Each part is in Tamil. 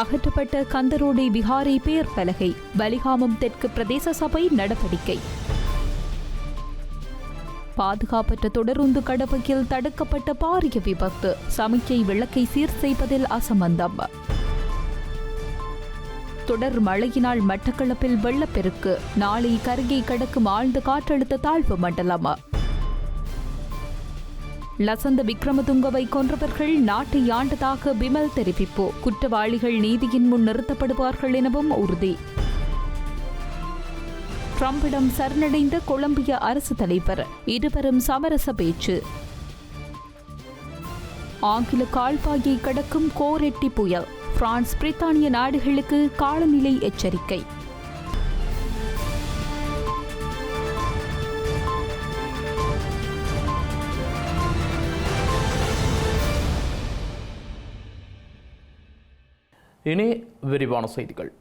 அகற்றப்பட்ட கந்தரோடை விகாரை பெயர் பலகை பலிகாமம் தெற்கு பிரதேச சபை நடவடிக்கை. பாதுகாப்பற்ற தொடருந்து கடவையில் தடுக்கப்பட்ட பாரிய விபத்து. சமிக்கை விளக்கை சீர் செய்வதில் அசம்பந்தம். தொடர் மழையினால் மட்டக்களப்பில் வெள்ளப்பெருக்கு. நாளை கருகை கடக்கும் ஆழ்ந்த காற்றழுத்த தாழ்வு மண்டலம். லசந்த விக்ரமதுங்கவை கொன்றவர்கள் நாட்டை ஆண்டதாக பிமல் தெரிவிப்பு. குற்றவாளிகள் நீதியின் முன் நிறுத்தப்படுவார்கள் எனவும் உறுதி. ட்ரம்பிடம் சரணடைந்த கொலம்பிய அரசு தலைவர் இருவரும் சமரச பேச்சு. ஆங்கில கால்பாயை கடக்கும் கோரெட்டி புயல் பிரான்ஸ் பிரித்தானிய நாடுகளுக்கு காலநிலை எச்சரிக்கை. இனி விரிவான செய்திகள்.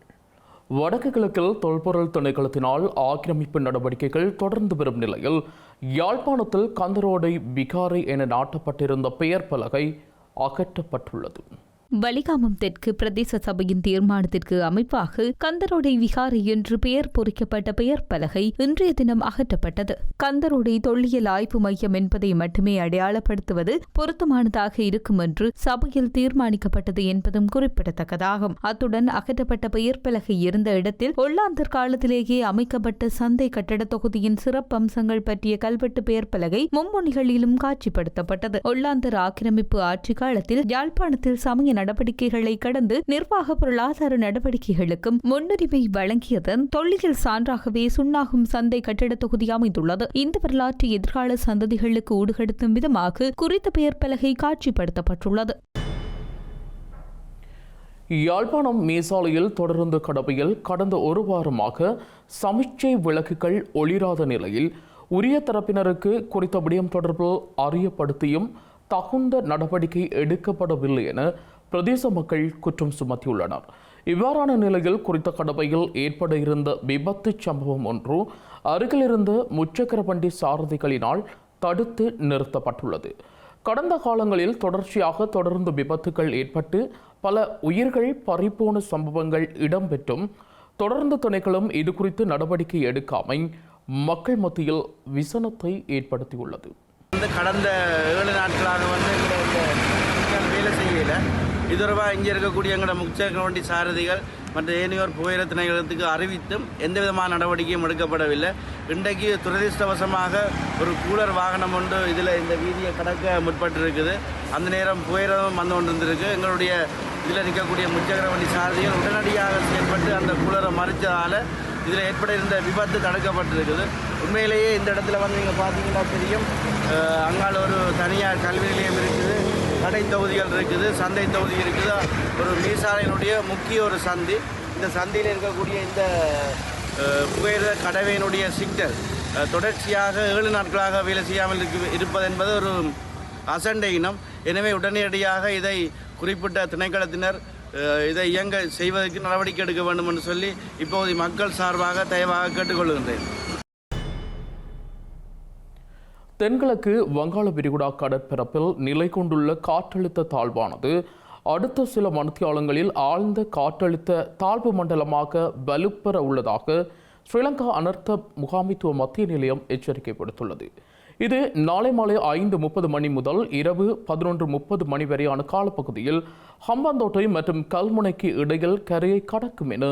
வடக்கு கிழக்கில் தொல்பொருள் திணைக்களத்தினால் ஆக்கிரமிப்பு நடவடிக்கைகள் தொடர்ந்து வரும் நிலையில் யாழ்ப்பாணத்தில் கந்தரோடை பிகாரை என நாட்டப்பட்டிருந்த பெயர் பலகை அகற்றப்பட்டுள்ளது. வலிகாமம் தெற்கு பிரதேச சபையின் தீர்மானத்திற்கு அமைப்பாக கந்தரோடை விகாரை என்று பெயர் பொறிக்கப்பட்ட பெயர் பலகை இன்றைய தினம் அகற்றப்பட்டது. கந்தரோடை தொல்லியல் ஆய்வு மையம் என்பதை மட்டுமே அடையாளப்படுத்துவது பொருத்தமானதாக இருக்கும் என்று சபையில் தீர்மானிக்கப்பட்டது என்பதும் குறிப்பிடத்தக்கதாகும். அத்துடன் அகற்றப்பட்ட பெயர் பலகை இருந்த இடத்தில் ஒல்லாந்தர் காலத்திலேயே அமைக்கப்பட்ட சந்தை கட்டட தொகுதியின் சிறப்பம்சங்கள் பற்றிய கல்வெட்டு பெயர் பலகை மும்முனிகளிலும் காட்சிப்படுத்தப்பட்டது. ஒல்லாந்தர் ஆக்கிரமிப்பு ஆட்சி காலத்தில் யாழ்ப்பாணத்தில் சமய நடவடிக்கைகளை கடந்து நிர்வாக பொருளாதார நடவடிக்கைகளுக்கும் முன்னுரிமை வழங்கியதன் தொல்லியல் சான்றாகவே சுண்ணாகும் சந்தை கட்டிட தொகுதி அமைந்துள்ளது. இந்த வரலாற்று எதிர்கால சந்ததிகளுக்கு ஊடுகடுத்தும் விதமாக குறித்த பெயர் பலகை காட்சிப்படுத்தப்பட்டுள்ளது. யாழ்ப்பாணம் மேசாலையில் தொடர்ந்து கடவையில் கடந்த ஒரு வாரமாக சமிச்சை விளக்குகள் ஒளிராத நிலையில் உரிய தரப்பினருக்கு குறித்த விடயம் தொடர்பில் அறியப்படுத்தியும் தகுந்த நடவடிக்கை எடுக்கப்படவில்லை என பிரதேச மக்கள் குற்றம் சுமத்தியுள்ளனர். இவ்வாறான நிலையில் குறித்த கடவையில் ஏற்பட இருந்த விபத்து சம்பவம் ஒன்று அருகிலிருந்த முச்சக்கர வண்டி சாரதிகளினால் தடுத்து நிறுத்தப்பட்டுள்ளது. கடந்த காலங்களில் தொடர்ச்சியாக தொடர்ந்து விபத்துகள் ஏற்பட்டு பல உயிர்கள் பறிப்போன சம்பவங்கள் இடம்பெற்றும் தொடர்ந்து துணைகளும் இது குறித்து நடவடிக்கை எடுக்காமை மக்கள் மத்தியில் விசனத்தை ஏற்படுத்தியுள்ளது. வந்து கடந்த ஏழு நாட்களாக வந்து வேலை செய்யலை. இது தொடர்பாக இங்கே இருக்கக்கூடிய எங்களோட முச்சக்கர வண்டி சாரதிகள் மற்ற ஏனையோர் புகையிர திணைக்களத்துக்கு அறிவித்தும் எந்த விதமான நடவடிக்கையும் எடுக்கப்படவில்லை. இன்றைக்கு துரதிருஷ்டவசமாக ஒரு கூலர் வாகனம் ஒன்று இதில் இந்த வீதியை கடக்க முற்பட்டிருக்குது. அந்த நேரம் புகையிரதம் வந்து கொண்டிருந்திருக்கு. எங்களுடைய இதில் நிற்கக்கூடிய முச்சக்கர வண்டி சாரதிகள் உடனடியாக செயல்பட்டு அந்த கூலரை மறித்ததால் இதில் ஏற்பட இருந்த விபத்து தடுக்கப்பட்டிருக்குது. உண்மையிலேயே இந்த இடத்துல வந்து நீங்கள் பார்த்தீங்கன்னா தெரியும். அங்கால் அங்கால ஒரு தனியார் கல்வி நிலையம் இருக்குது. கடை தொகுதிகள் இருக்குது சந்தை தொகுதி இருக்குது. ஒரு மீசாலையினுடைய முக்கிய ஒரு சந்தி. இந்த சந்தையில் இருக்கக்கூடிய இந்த அஹ், புகையிர கடவையினுடைய சிக்னல் தொடர்ச்சியாக ஏழு நாட்களாக வேலை செய்யாமல் இருக்கு இருப்பது என்பது ஒரு அசண்டை இனம். எனவே உடனடியாக இதை குறிப்பிட்ட திணைக்களத்தினர் இதை இயங்க செய்வதற்கு நடவடிக்கை எடுக்க வேண்டும் என்று சொல்லி இப்போது மக்கள் சார்பாக தயவாக கேட்டுக்கொள்கின்றேன். தென்கிழக்கு வங்காள விரிகுடா கடற்பரப்பில் நிலை கொண்டுள்ள காற்றழுத்த தாழ்வானது அடுத்த சில மணித்தியாலங்களில் ஆழ்ந்த காற்றழுத்த தாழ்வு மண்டலமாக வலுப்பெற உள்ளதாக ஸ்ரீலங்கா அனர்த்த முகாமைத்துவ மத்திய நிலையம் எச்சரிக்கை விடுத்துள்ளது இது நாளை மாலை ஐந்து முப்பது மணி முதல் இரவு பதினொன்று முப்பது மணி வரையான காலப்பகுதியில் ஹம்பாந்தோட்டை மற்றும் கல்முனைக்கு இடையில் கரையை கடக்கும் என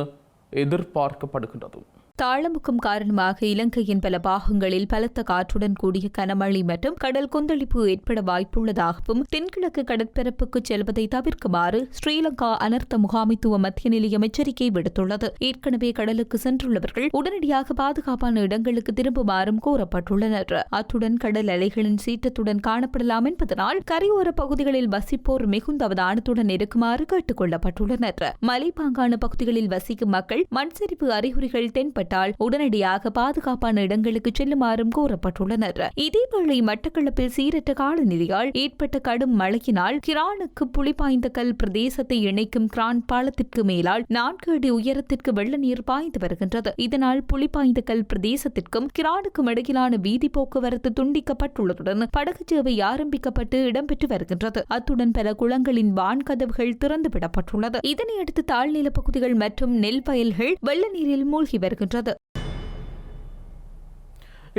எதிர்பார்க்கப்படுகின்றது. தாளமுக்கம் காரணமாக இலங்கையின் பல பாகங்களில் பலத்த காற்றுடன் கூடிய கனமழை மற்றும் கடல் கொந்தளிப்பு ஏற்பட வாய்ப்புள்ளதாகவும் தென்கிழக்கு கடற்பரப்புக்கு செல்வதை தவிர்க்குமாறு ஸ்ரீலங்கா அனர்த்த முகாமைத்துவ மத்திய நிலையம் எச்சரிக்கை விடுத்துள்ளது. ஏற்கனவே கடலுக்கு சென்றுள்ளவர்கள் உடனடியாக பாதுகாப்பான இடங்களுக்கு திரும்புமாறும் கூறப்பட்டுள்ளனர் அத்துடன் கடல் அலைகளின் சீற்றத்துடன் காணப்படலாம் என்பதனால் கரையோர பகுதிகளில் வசிப்போர் மிகுந்த அவதானத்துடன் இருக்குமாறு கேட்டுக் கொள்ளப்பட்டுள்ளனர். மலைப்பாங்கான பகுதிகளில் வசிக்கும் மக்கள் மண்சரிவு அறிகுறிகள் ஏற்பட்டால் உடனடியாக பாதுகாப்பான இடங்களுக்கு செல்லுமாறும் கூறப்பட்டுள்ளனர் இதேவேளை மட்டக்களப்பில் சீரற்ற காலநிலையால் ஏற்பட்ட கடும் மழையினால் கிரானுக்கு புலிபாய்ந்த கல் பிரதேசத்தை இணைக்கும் கிரான் பாலத்திற்கு மேலால் நான்கு அடி உயரத்திற்கு வெள்ள நீர் பாய்ந்து வருகின்றது. இதனால் புலிபாய்ந்த கல் பிரதேசத்திற்கும் கிரானுக்கும் இடையிலான வீதி போக்குவரத்து துண்டிக்கப்பட்டுள்ளதுடன் படகு சேவை ஆரம்பிக்கப்பட்டு இடம்பெற்று வருகின்றது. அத்துடன் பல குளங்களின் வான்கதவுகள் திறந்துவிடப்பட்டுள்ளது. இதனையடுத்து தாழ்நில பகுதிகள் மற்றும் நெல் வயல்கள் வெள்ள நீரில் மூழ்கி வருகின்றது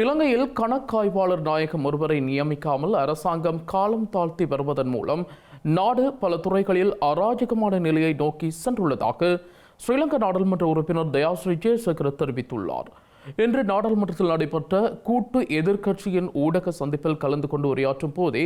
இலங்கையில் கணக்காய்வாளர் நாயகம் ஒருவரை நியமிக்காமல் அரசாங்கம் காலம் தாழ்த்தி வருவதன் மூலம் நாடு பல துறைகளில் அராஜகமான நிலையை நோக்கி சென்றுள்ளதாக ஸ்ரீலங்கா நாடாளுமன்ற உறுப்பினர் தயாஸ்ரீ ஜெயசேகர தெரிவித்துள்ளார். இன்று நாடாளுமன்றத்தில் நடைபெற்ற கூட்டு எதிர்க்கட்சியின் ஊடக சந்திப்பில் கலந்து கொண்டு உரையாற்றும் போதே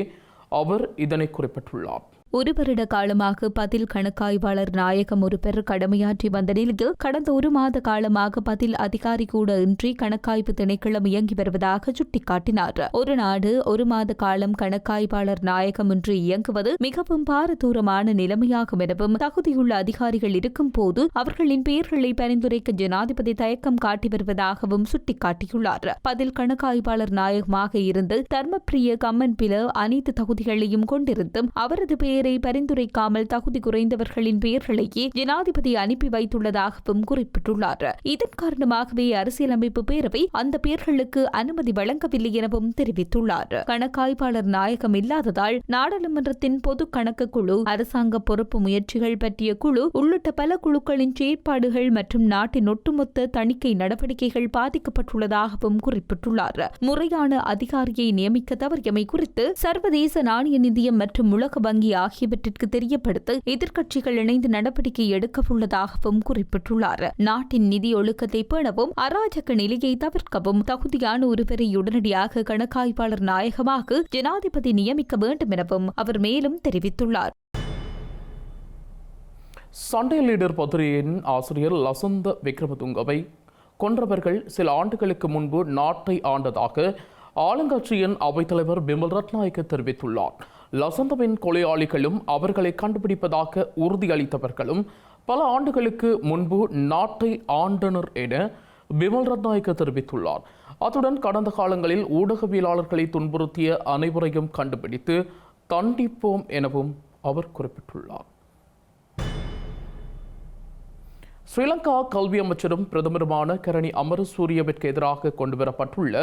அவர் இதனை குறிப்பிட்டுள்ளார். ஒரு வருட காலமாக பதில் கணக்காய்வாளர் நாயகம் ஒருவர் கடமையாற்றி வந்த நிலையில் கடந்த ஒரு மாத காலமாக பதில் அதிகாரி கூட இன்றி கணக்காய்வு திணைக்களம் இயங்கி வருவதாக சுட்டிக்காட்டினார். ஒரு நாடு ஒரு மாத காலம் கணக்காய்வாளர் நாயகம் இன்றி இயங்குவது மிகவும் பாரதூரமான நிலைமையாகும் எனவும் தகுதியுள்ள அதிகாரிகள் இருக்கும் போது அவர்களின் பெயர்களை பரிந்துரைக்க ஜனாதிபதி தயக்கம் காட்டி வருவதாகவும் சுட்டிக்காட்டியுள்ளார். பதில் கணக்காய்வாளர் நாயகமாக இருந்து தர்மப்பிரிய கம்மன் பில அனைத்து தகுதிகளையும் கொண்டிருந்தும் அவரது பெயர் பெயரை பரிந்துரைக்காமல் தகுதி குறைந்தவர்களின் பெயர்களையே ஜனாதிபதி அனுப்பி வைத்துள்ளதாகவும் குறிப்பிட்டுள்ளார். இதன் காரணமாகவே அரசியலமைப்பு பேரவை அந்த பெயர்களுக்கு அனுமதி வழங்கவில்லை எனவும் தெரிவித்துள்ளார். கணக்காய்வாளர் நாயகம் இல்லாததால் நாடாளுமன்றத்தின் பொது கணக்கு குழு அரசாங்க பொறுப்பு முயற்சிகள் பற்றிய குழு உள்ளிட்ட பல குழுக்களின் செயற்பாடுகள் மற்றும் நாட்டின் ஒட்டுமொத்த தணிக்கை நடவடிக்கைகள் பாதிக்கப்பட்டுள்ளதாகவும் குறிப்பிட்டுள்ளார். முறையான அதிகாரியை நியமிக்க தவறியமை குறித்து சர்வதேச நாணய நிதியம் மற்றும் உலக வங்கி ஆகியவற்றிற்கு தெரியப்படுத்த எதிர்க்கட்சிகள் இணைந்து நடவடிக்கை எடுக்க உள்ளதாகவும் குறிப்பிட்டுள்ளார். நாட்டின் நிதி ஒழுக்கத்தை பேணவும் அராஜக நிலையை தவிர்க்கவும் தகுதியான ஒருவரை உடனடியாக கணக்காய்வாளர் நாயகமாக ஜனாதிபதி நியமிக்க வேண்டும் எனவும் அவர் மேலும் தெரிவித்துள்ளார். சண்டே லீடர் பத்திரிகையின் ஆசிரியர் லசந்த விக்ரமதுங்கவை கொன்றவர்கள் சில ஆண்டுகளுக்கு முன்பு நாட்டை ஆண்டதாக ஆளுங்கட்சியின் அவைத்தலைவர் பிமல் ரத்நாயக்க தெரிவித்துள்ளார். லசந்தவின் கொலையாளிகளும் அவர்களை கண்டுபிடிப்பதாக உறுதியளித்தவர்களும் பல ஆண்டுகளுக்கு முன்பு நாட்டை ஆண்டனர் என விமல் ரத்நாயக்க தெரிவித்துள்ளார். அத்துடன் கடந்த காலங்களில் ஊடகவியலாளர்களை துன்புறுத்திய அனைவரையும் கண்டுபிடித்து தண்டிப்போம் எனவும் அவர் குறிப்பிட்டுள்ளார். ஸ்ரீலங்கா கல்வி அமைச்சரும் பிரதமருமான கரணி அமரசூரியவிற்கு எதிராக கொண்டுவரப்பட்டுள்ள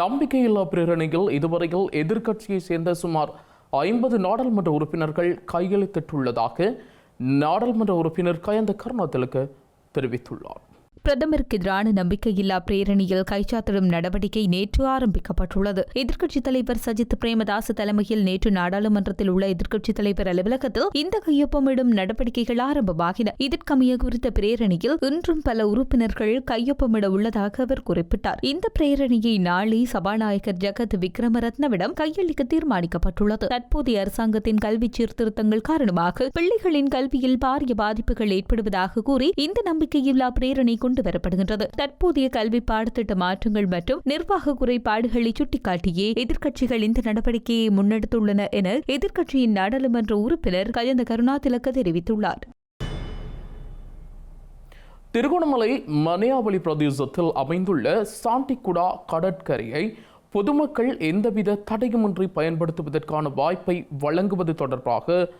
நம்பிக்கையில்லா பிரேரணையில் இதுவரையில் எதிர்க்கட்சியை சேர்ந்த சுமார் ஐம்பது நாடாளுமன்ற உறுப்பினர்கள் கையெழுத்திட்டுள்ளதாக நாடாளுமன்ற உறுப்பினர் கயந்த கருணாதிலக்கு தெரிவித்துள்ளார். பிரதமருக்கு எதிரான நம்பிக்கையில்லா பிரேரணியில் கைச்சாத்திடும் நடவடிக்கை நேற்று ஆரம்பிக்கப்பட்டுள்ளது. எதிர்க்கட்சித் தலைவர் சஜித் பிரேமதாஸ் தலைமையில் நேற்று நாடாளுமன்றத்தில் உள்ள எதிர்க்கட்சித் தலைவர் அலுவலகத்தில் இந்த கையொப்பமிடும் நடவடிக்கைகள் ஆரம்பமாகின. இதற்கமைய குறித்த பிரேரணியில் இன்றும் பல உறுப்பினர்கள் கையொப்பமிட உள்ளதாக அவர் குறிப்பிட்டார். இந்த பிரேரணியை நாளை சபாநாயகர் ஜெகத் விக்ரமரத்னவிடம் கையளிக்க தீர்மானிக்கப்பட்டுள்ளது. தற்போதைய அரசாங்கத்தின் கல்வி சீர்திருத்தங்கள் காரணமாக பிள்ளைகளின் கல்வியில் பாரிய பாதிப்புகள் ஏற்படுவதாக கூறி இந்த நம்பிக்கையில்லா பிரேரணை கொண்டு வரப்படுகின்றது. தற்போதைய கல்வி பாடத்திட்ட மாற்றங்கள் மற்றும் நிர்வாக குறைபாடுகளை சுட்டிக்காட்டியே எதிர்க்கட்சிகள் இந்த நடவடிக்கையை முன்னெடுத்துள்ளன என எதிர்க்கட்சியின் நாடாளுமன்ற உறுப்பினர் கஜந்த கருணாதிலக்க தெரிவித்துள்ளார். திருகோணமலை மனையாவளி பிரதேசத்தில் அமைந்துள்ள சாண்டிகுடா கடற்கரையை பொதுமக்கள் எந்தவித தடையுமின்றி பயன்படுத்துவதற்கான வாய்ப்பை வழங்குவது தொடர்பாக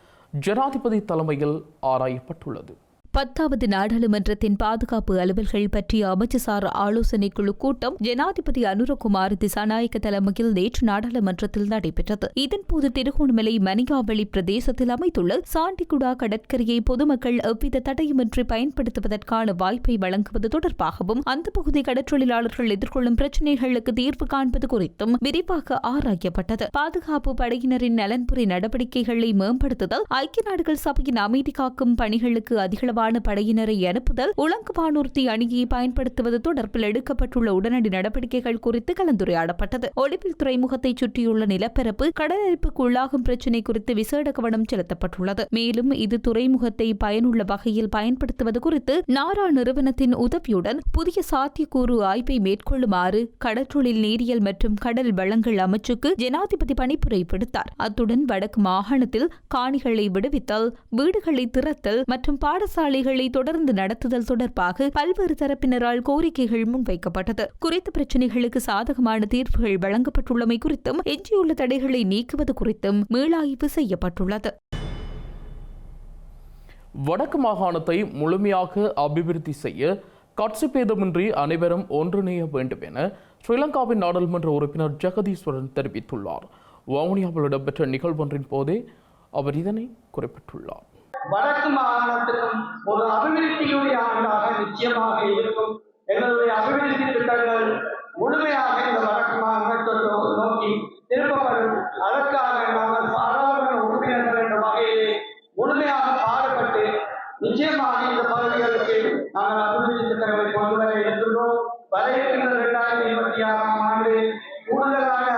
ஜனாதிபதி தலைமையில் ஆராயப்பட்டுள்ளது. பத்தாவது நாடாளுமன்றத்தின் பாதுகாப்பு அலுவல்கள் பற்றிய அமைச்சசார் ஆலோசனை குழு கூட்டம் ஜனாதிபதி அனுரகுமார் திசாநாயக்க தலைமையில் நேற்று நாடாளுமன்றத்தில் நடைபெற்றது. இதன்போது திருகோணமலை மணிகாவளி பிரதேசத்தில் அமைந்துள்ள சாண்டிகுடா கடற்கரையை பொதுமக்கள் எவ்வித தடையுமின்றி பயன்படுத்துவதற்கான வாய்ப்பை வழங்குவது தொடர்பாகவும் அந்த பகுதி கடற்றொழிலாளர்கள் எதிர்கொள்ளும் பிரச்சினைகளுக்கு தீர்வு காண்பது குறித்தும் விரிவாக ஆராயப்பட்டது. பாதுகாப்பு படையினரின் நலன்புரி நடவடிக்கைகளை மேம்படுத்துதல் ஐக்கிய நாடுகள் சபையின் அமைதி காக்கும் பணிகளுக்கு அதிகளவான பாதுகாப்பான படையினரை அனுப்புதல் உலங்கு வானூர்த்தி அணியை பயன்படுத்துவது தொடர்பில் எடுக்கப்பட்டுள்ள உடனடி நடவடிக்கைகள் குறித்து கலந்துரையாடப்பட்டது. ஒலிவில் துறைமுகத்தை சுற்றியுள்ள நிலப்பரப்பு கடலரிப்புக்கு உள்ளாகும் பிரச்சினை குறித்து விசேட கவனம் செலுத்தப்பட்டுள்ளது. மேலும் இது துறைமுகத்தை பயனுள்ள வகையில் பயன்படுத்துவது குறித்து நாரா நிறுவனத்தின் உதவியுடன் புதிய சாத்தியக்கூறு ஆய்வை மேற்கொள்ளுமாறு கடற்றொழில் நீரியல் மற்றும் கடல் வளங்கள் அமைச்சுக்கு ஜனாதிபதி பணிப்புரை விடுத்தார் அத்துடன் வடக்கு மாகாணத்தில் காணிகளை விடுவித்தல் வீடுகளை திறத்தல் மற்றும் பாடசாலை தொழிற்சாலைகளை தொடர்ந்து நடத்துதல் தொடர்பாக பல்வேறு தரப்பினரால் கோரிக்கைகள் முன்வைக்கப்பட்டது. குறித்த பிரச்சினைகளுக்கு சாதகமான தீர்வுகள் வழங்கப்பட்டுள்ளமை குறித்தும் எஞ்சியுள்ள தடைகளை நீக்குவது குறித்தும் மீளாய்வு செய்யப்பட்டுள்ளது. வடக்கு மாகாணத்தை முழுமையாக அபிவிருத்தி செய்ய கட்சி பேதமின்றி அனைவரும் ஒன்றிணைய வேண்டும் என ஸ்ரீலங்காவின் நாடாளுமன்ற உறுப்பினர் ஜெகதீஸ்வரன் தெரிவித்துள்ளார். வவுனியாவில் இடம்பெற்ற நிகழ்வொன்றின் போதே அவர் இதனை குறிப்பிட்டுள்ளார். வடக்கு மாகாணத்துக்கும் ஒரு அபிவிருத்தியுடைய ஆண்டாக நிச்சயமாக இருக்கும் எங்களுடைய அபிவிருத்தி திட்டங்கள் முழுமையாக இந்த வடக்கு மாகாணத்தை நோ- நோக்கி திருப்பப்படும் அதற்காக நாங்கள் பாராளுமன்ற உறுப்பினர்கள் என்ற வகையிலே முழுமையாக பாடுபட்டு நிச்சயமாக இந்த பகுதிகளுக்கு நாங்கள் அபிவிருத்தி திட்டங்களை கொண்டு வர இருக்கின்றோம் வர இருக்கின்ற இரண்டாயிரத்தி இருபத்தி ஆறாம் ஆண்டு கூடுதலான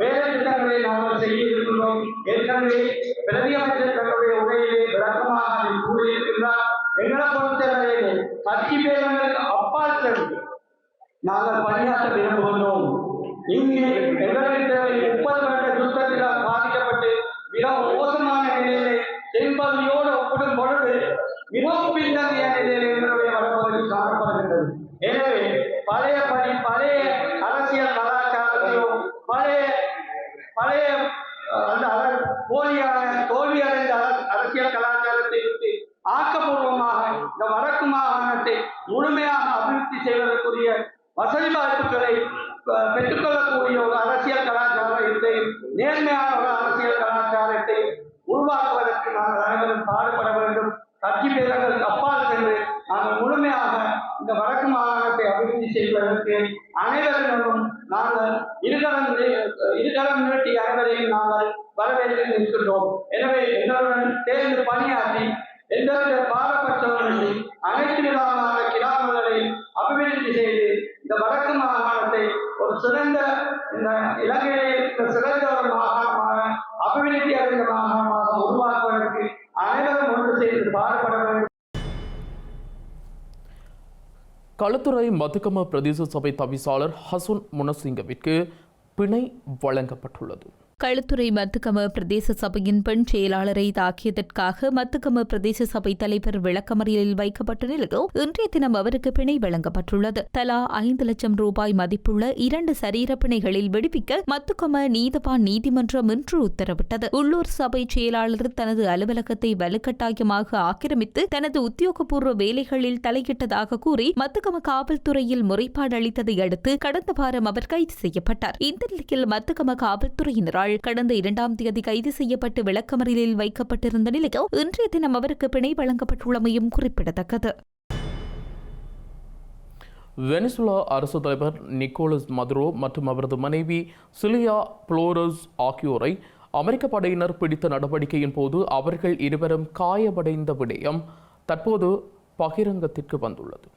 வேலை திட்டங்களை நாங்கள் செய்ய இருக்கின்றோம் ஏற்கனவே பிரதியமைச்சர் தன்னுடைய உரையிலே விளக்கமாக அதை கூறியிருக்கின்றார் எங்களை பொறுத்தவரையிலே கட்சி பேரங்களுக்கு அப்பால் சென்று நாங்கள் பணியாற்ற விரும்புகின்றோம். இங்கு எங்களுக்கு தேவை முப்பது வருட யுத்தத்தினால் பாதிக்கப்பட்டு மிகவும் மோசமான நிலையிலே தென்பகுதியோடு ஒப்பிடும் பொழுது மிகவும் பின்தங்கிய நிலையில் எங்களுடைய வடபகுதி காணப்படுகின்றது. எனவே నేను களத்துறை மதுக்கம பிரதேச சபை தவிசாளர் ஹசுன் முனசிங்கவிற்கு பிணை வழங்கப்பட்டுள்ளது. களுத்துறை மத்துக்கம பிரதேச சபையின் பெண் செயலாளரை தாக்கியதற்காக மத்துக்கம பிரதேச சபை தலைவர் விளக்கமறியலில் வைக்கப்பட்ட நிலையில் இன்றைய தினம் அவருக்கு பிணை வழங்கப்பட்டுள்ளது. தலா ஐந்து லட்சம் ரூபாய் மதிப்புள்ள இரண்டு சரீர பிணைகளில் விடுவிக்க மத்துக்கம நீதவான் நீதிமன்றம் இன்று உத்தரவிட்டது. உள்ளூர் சபை செயலாளர் தனது அலுவலகத்தை வலுக்கட்டாயமாக ஆக்கிரமித்து தனது உத்தியோகபூர்வ வேலைகளில் தலையிட்டதாக கூறி மத்துக்கம காவல்துறையில் முறைப்பாடு அளித்ததை அடுத்து கடந்த வாரம் அவர் கைது செய்யப்பட்டார். இந்த நிலையில் மத்துக்கம காவல்துறையினரால் கடந்த இரண்டாம் தேதி கைது செய்யப்பட்டு விளக்கமறியலில் வைக்கப்பட்டிருந்த நிலையில் இன்றைய தினம் அவருக்கு பிணை வழங்கப்பட்டுள்ளமையும் குறிப்பிடத்தக்கது. வெனிசுலா அரசு தலைவர் நிக்கோலஸ் மதுரோ மற்றும் அவரது மனைவி சிலியா புளோரஸ் ஆகியோரை அமெரிக்க படையினர் பிடித்த நடவடிக்கையின் போது அவர்கள் இருவரும் காயமடைந்த விடயம் தற்போது பகிரங்கத்திற்கு வந்துள்ளது.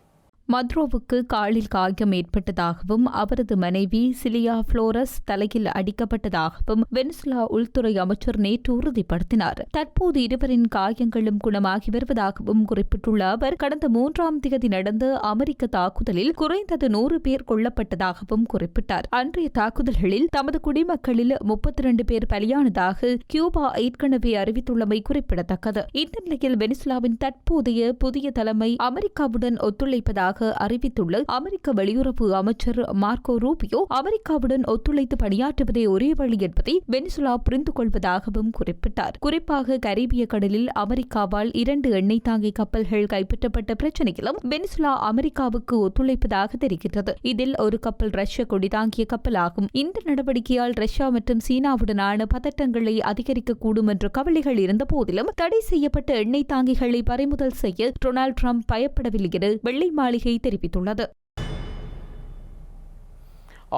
மத்ரோவுக்கு காலில் காயம் ஏற்பட்டதாகவும் அவரது மனைவி சிலியா புளோரஸ் தலையில் அடிக்கப்பட்டதாகவும் வெனிசுலா உள்துறை அமைச்சர் நேற்று உறுதிப்படுத்தினார். தற்போது இருவரின் காயங்களும் குணமாகி வருவதாகவும் குறிப்பிட்டுள்ள அவர் கடந்த மூன்றாம் தேதி நடந்த அமெரிக்க தாக்குதலில் குறைந்தது நூறு பேர் கொல்லப்பட்டதாகவும் குறிப்பிட்டார். அன்றைய தாக்குதல்களில் தமது குடிமக்களில் முப்பத்தி இரண்டு பேர் பலியானதாக கியூபா ஏற்கனவே அறிவித்துள்ளமை குறிப்பிடத்தக்கது. இந்த நிலையில் வெனிசுலாவின் தற்போதைய புதிய தலைமை அமெரிக்காவுடன் ஒத்துழைப்பதாக அறிவித்துள்ள அமெரிக்க வெளியுறவு அமைச்சர் மார்க்கோ ரூபியோ அமெரிக்காவுடன் ஒத்துழைத்து பணியாற்றுவதே ஒரே வழி என்பதை வெனிசுலா புரிந்து கொள்வதாகவும் குறிப்பிட்டார். குறிப்பாக கரீபிய கடலில் அமெரிக்காவால் இரண்டு எண்ணெய் தாங்கி கப்பல்கள் கைப்பற்றப்பட்ட பிரச்சினையிலும் வெனிசுலா அமெரிக்காவுக்கு ஒத்துழைப்பதாக தெரிகிறது இதில் ஒரு கப்பல் ரஷ்ய கொடி தாங்கிய கப்பலாகும். இந்த நடவடிக்கையால் ரஷ்யா மற்றும் சீனாவுடனான பதட்டங்களை அதிகரிக்கக்கூடும் என்ற கவலைகள் இருந்த போதிலும் தடை செய்யப்பட்ட எண்ணெய் தாங்கிகளை பறிமுதல் செய்ய டொனால்டு ட்ரம்ப் பயப்படவில்லை என வெள்ளை மாளிகை தெரிவித்துள்ளது.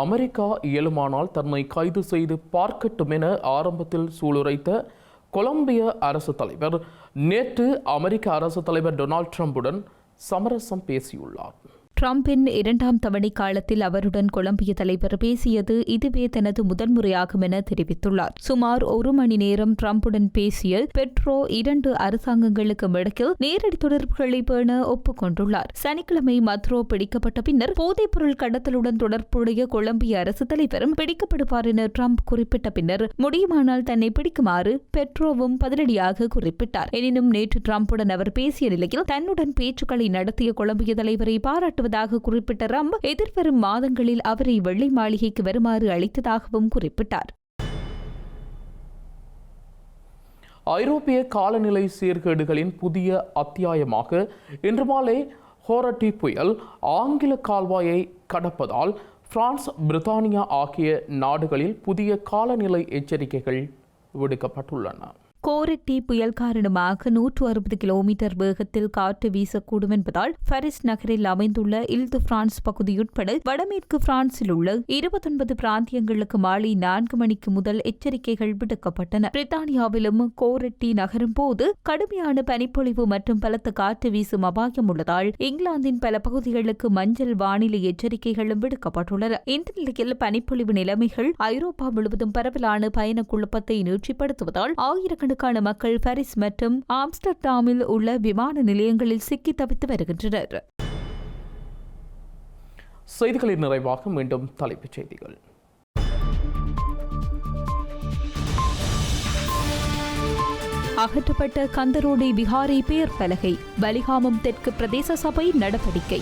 அமெரிக்கா இயலுமானால் தன்னை கைது செய்து பார்க்கட்டும் என ஆரம்பத்தில் சூளுரைத்த கொலம்பிய அரசு தலைவர். நேற்று அமெரிக்க அரசு தலைவர் டொனால்ட் ட்ரம்புடன் சமரசம் பேசியுள்ளார். டிரம்பின் இரண்டாம் தவணை காலத்தில் அவருடன் கொலம்பிய தலைவர் பேசியது இதுவே தனது முதன்முறையாகும் என தெரிவித்துள்ளார். சுமார் ஒரு மணி நேரம் டிரம்புடன் பேசிய பெட்ரோ இரண்டு அரசாங்கங்களுக்கு இடையில் நேரடி தொடர்புகளை பேண ஒப்புக்கொண்டுள்ளார். சனிக்கிழமை மத்ரோ பிடிக்கப்பட்ட பின்னர் போதைப்பொருள் கடத்தலுடன் தொடர்புடைய கொலம்பிய அரசு தலைவரும் பிடிக்கப்படுவார் என ட்ரம்ப் குறிப்பிட்ட பின்னர் முடியுமானால் தன்னை பிடிக்குமாறு பெட்ரோவும் பதிலடியாக குறிப்பிட்டார். எனினும் நேற்று டிரம்புடன் அவர் பேசிய நிலையில் தன்னுடன் பேச்சுக்களை நடத்திய கொலம்பிய தலைவரை பாராட்டுவது வருவதாக குறிப்பிட்ட ட்ரம்ப் எதிர்வரும் மாதங்களில் அவரை வெள்ளை மாளிகைக்கு வருமாறு அழைத்ததாகவும் குறிப்பிட்டார். ஐரோப்பிய காலநிலை சீர்கேடுகளின் புதிய அத்தியாயமாக இன்று மாலை ஹோரட்டி புயல் ஆங்கில கால்வாயை கடப்பதால் பிரான்ஸ் பிரித்தானியா ஆகிய நாடுகளில் புதிய காலநிலை எச்சரிக்கைகள் விடுக்கப்பட்டுள்ளன. கோரிட்டி புயல் காரணமாக நூற்று அறுபது கிலோமீட்டர் வேகத்தில் காற்று வீசக்கூடும் என்பதால் பாரிஸ் நகரில் அமைந்துள்ள இல்து பிரான்ஸ் பகுதியுட்பட வடமேற்கு பிரான்சில் உள்ள இருபத்தொன்பது பிராந்தியங்களுக்கு மாலை நான்கு மணிக்கு முதல் எச்சரிக்கைகள் விடுக்கப்பட்டன. பிரித்தானியாவிலும் கோரட்டி நகரும் போது கடுமையான பனிப்பொழிவு மற்றும் பலத்த காற்று வீசும் அபாயம் உள்ளதால் இங்கிலாந்தின் பல பகுதிகளுக்கு மஞ்சள் வானிலை எச்சரிக்கைகளும் விடுக்கப்பட்டுள்ளன. இந்த நிலையில் பனிப்பொழிவு நிலைமைகள் ஐரோப்பா முழுவதும் பரவலான பயண குழப்பத்தை நீட்சிப்படுத்துவதால் ஆயிரக்கணக்கான மக்கள் பாரிஸ் மற்றும் ஆம்ஸ்டர்டாமில் உள்ள விமான நிலையங்களில் சிக்கி தவித்து வருகின்றனர். செய்திகளின் நிறைவாக மீண்டும் தலைப்புச் செய்திகள். அகற்றப்பட்ட கந்தரோடி விகாரை பெயர் பலகை பலிகாமம் தெற்கு பிரதேச சபை நடவடிக்கை.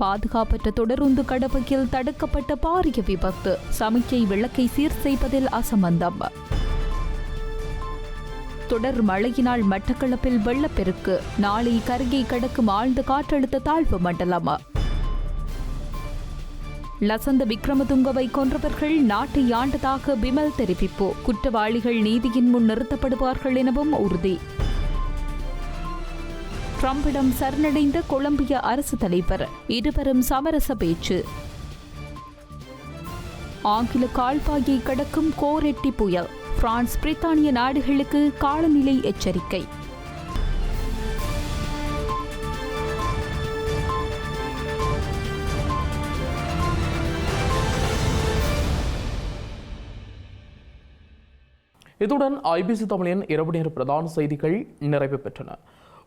பாதுகாப்பற்ற தொடருந்து கடவுக்கில் தடுக்கப்பட்ட பாரிய விபத்து. சமிக்கை விளக்கை சீர் செய்வதில் அசம்பந்தம் தொடர் மழையினால் மட்டக்களப்பில் வெள்ளப்பெருக்கு. நாளை கருகை கடக்கும் ஆழ்ந்த காற்றழுத்த தாழ்வு மண்டலம். லசந்த விக்ரமதுங்கவை கொன்றவர்கள் நாட்டை ஆண்டதாக பிமல் தெரிவிப்பு. குற்றவாளிகள் நீதியின் முன் நிறுத்தப்படுவார்கள் எனவும் உறுதி. ட்ரம்பிடம் சரணடைந்த கொலம்பிய அரசு தலைவர். இருவரும் சமரச பேச்சு. ஆங்கில கால்பாயை கடக்கும் கோரெட்டி புயல். பிரான்ஸ் பிரித்தானிய நாடுகளுக்கு காலநிலை எச்சரிக்கை. இதுடன் ஐபிசி தமிழின் இரவு நேர பிரதான செய்திகள் நிறைவு பெற்றன.